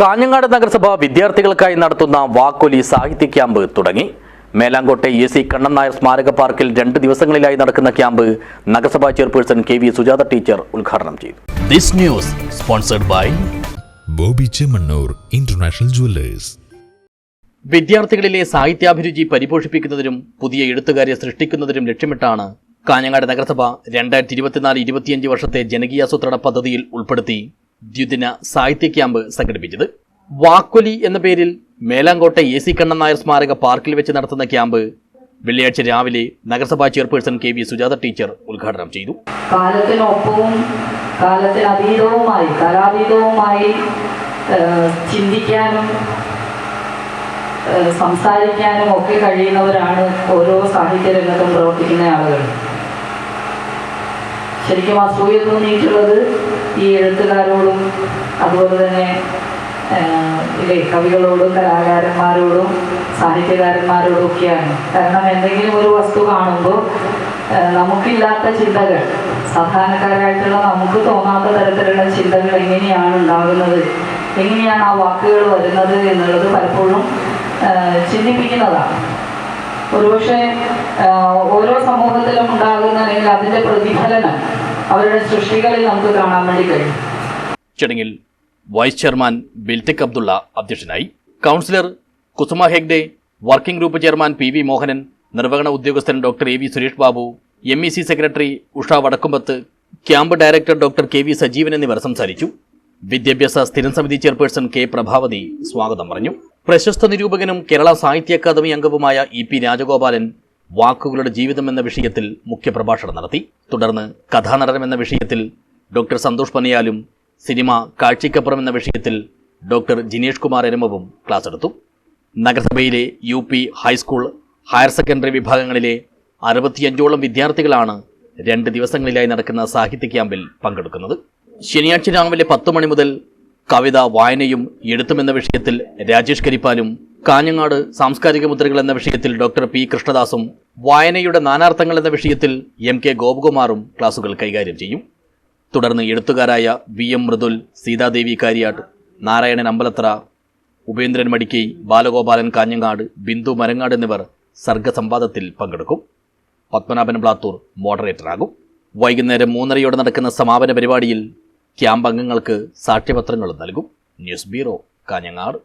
കാഞ്ഞങ്ങാട് നഗരസഭ വിദ്യാർത്ഥികൾക്കായി നടത്തുന്ന വാക്കോലി സാഹിത്യ ക്യാമ്പ് തുടങ്ങി. മേലാങ്കോട്ടെ എ സി കണ്ണൻ നായർ സ്മാരക പാർക്കിൽ രണ്ട് ദിവസങ്ങളിലായി നടക്കുന്ന ക്യാമ്പ് നഗരസഭാ chairperson K V Sujatha teacher ഉദ്ഘാടനം ചെയ്തു. This news sponsored by Boby Chemmanur international jewellers. വിദ്യാർത്ഥികളിലെ സാഹിത്യാഭിരുചി പരിപോഷിപ്പിക്കുന്നതിനും പുതിയ എഴുത്തുകാരെ സൃഷ്ടിക്കുന്നതിനും ലക്ഷ്യമിട്ടാണ് കാഞ്ഞങ്ങാട് നഗരസഭ രണ്ടായിരത്തി ഇരുപത്തിനാല് ഇരുപത്തിയഞ്ച് വർഷത്തെ ജനകീയാസൂത്രണ പദ്ധതിയിൽ ഉൾപ്പെടുത്തി ദ്വിദിന സാഹിത്യ ക്യാമ്പ് സംഘടിപ്പിച്ചത്. വാക്കൊലി എന്ന പേരിൽ മേലാങ്കോട്ടെ എ സി കണ്ണൻ നായർ സ്മാരക പാർക്കിൽ വെച്ച് നടത്തുന്ന ക്യാമ്പ് വെള്ളിയാഴ്ച രാവിലെ നഗരസഭാ chairperson K V Sujatha teacher ഉദ്ഘാടനം ചെയ്തു. കാലാതീതവുമായി ഏഹ്, ചിന്തിക്കാനും സംസാരിക്കാനും ഒക്കെ കഴിയുന്നവരാണ് ഓരോ സാഹിത്യ രംഗത്തും പ്രവർത്തിക്കുന്ന ആളുകൾ. ശരിക്കും അസൂയ തോന്നിയിട്ടുള്ളത് ഈ എഴുത്തുകാരോടും അതുപോലെ തന്നെ ഇല്ലേ കവികളോടും കലാകാരന്മാരോടും സാഹിത്യകാരന്മാരോടും ഒക്കെയാണ്. കാരണം എന്തെങ്കിലും ഒരു വസ്തു കാണുമ്പോൾ നമുക്കില്ലാത്ത ചിന്തകൾ സാധാരണക്കാരായിട്ടുള്ള നമുക്ക് തോന്നാത്ത തരത്തിലുള്ള ചിന്തകൾ എങ്ങനെയാണ് ഉണ്ടാകുന്നത് എങ്ങനെയാണ് ആ വാക്കുകൾ വരുന്നത് എന്നുള്ളത് പലപ്പോഴും ചിന്തിപ്പിക്കുന്നതാണ്. ഒരുപക്ഷെ ഓരോ സമൂഹത്തിലും ഉണ്ടാകുന്ന അല്ലെങ്കിൽ അതിന്റെ പ്രതിഫലനം അവരുടെ സൃഷ്ടികളിൽ നമുക്ക് കാണാൻ വേണ്ടി കഴിയും. ചടങ്ങിൽ വൈസ് ചെയർമാൻ ബിൽറ്റക് അബ്ദുള്ള അധ്യക്ഷനായി councillor Kusuma Hegde working group chairman P V Mohanan നിർവഹണ ഉദ്യോഗസ്ഥൻ doctor A V Suresh Babu M E C secretary Usha Vadakkumpath camp director doctor K V Sajeevan എന്നിവർ സംസാരിച്ചു. വിദ്യാഭ്യാസ സ്ഥിരം സമിതി ചെയർപേഴ്സൺ കെ പ്രഭാവതി സ്വാഗതം പറഞ്ഞു. പ്രശസ്ത നിരൂപകനും കേരള സാഹിത്യ അക്കാദമി അംഗവുമായ ഇ പി രാജഗോപാലൻ വാക്കുകളുടെ ജീവിതം എന്ന വിഷയത്തിൽ മുഖ്യ പ്രഭാഷണം നടത്തി. തുടർന്ന് കഥാനടനം എന്ന വിഷയത്തിൽ ഡോക്ടർ സന്തോഷ് പനിയാലും സിനിമ കാഴ്ചയ്ക്കപ്പുറം എന്ന വിഷയത്തിൽ ഡോക്ടർ ജിനേഷ് കുമാർ എരമവും ക്ലാസ് എടുത്തു. നഗരസഭയിലെ U P high school higher secondary വിഭാഗങ്ങളിലെ അറുപത്തിയഞ്ചോളം വിദ്യാർത്ഥികളാണ് രണ്ട് ദിവസങ്ങളിലായി നടക്കുന്ന സാഹിത്യ ക്യാമ്പിൽ പങ്കെടുക്കുന്നത്. ശനിയാഴ്ച രാവിലെ പത്ത് മണി മുതൽ കവിത വായനയും എഴുത്തുമെന്ന വിഷയത്തിൽ രാജേഷ് കരിപ്പാലും കാഞ്ഞങ്ങാട് സാംസ്കാരിക മുദ്രകൾ എന്ന വിഷയത്തിൽ ഡോക്ടർ പി കൃഷ്ണദാസും വായനയുടെ നാനാർത്ഥങ്ങൾ എന്ന വിഷയത്തിൽ എം കെ ഗോപകുമാറും ക്ലാസുകൾ കൈകാര്യം ചെയ്യും. തുടർന്ന് എഴുത്തുകാരായ വി എം മൃദുൽ സീതാദേവി കാര്യാട്ട് നാരായണൻ അമ്പലത്ര ഉപേന്ദ്രൻ മടിക്കൈ ബാലഗോപാലൻ കാഞ്ഞങ്ങാട് ബിന്ദു മരങ്ങാട് എന്നിവർ സർഗസംവാദത്തിൽ പങ്കെടുക്കും. പത്മനാഭൻ പ്ലാത്തൂർ മോഡറേറ്ററാകും. വൈകുന്നേരം മൂന്നരയോടെ നടക്കുന്ന സമാപന പരിപാടിയിൽ ക്യാമ്പ് അംഗങ്ങൾക്ക് സാക്ഷ്യപത്രങ്ങളും നൽകും. News bureau Kanhangad.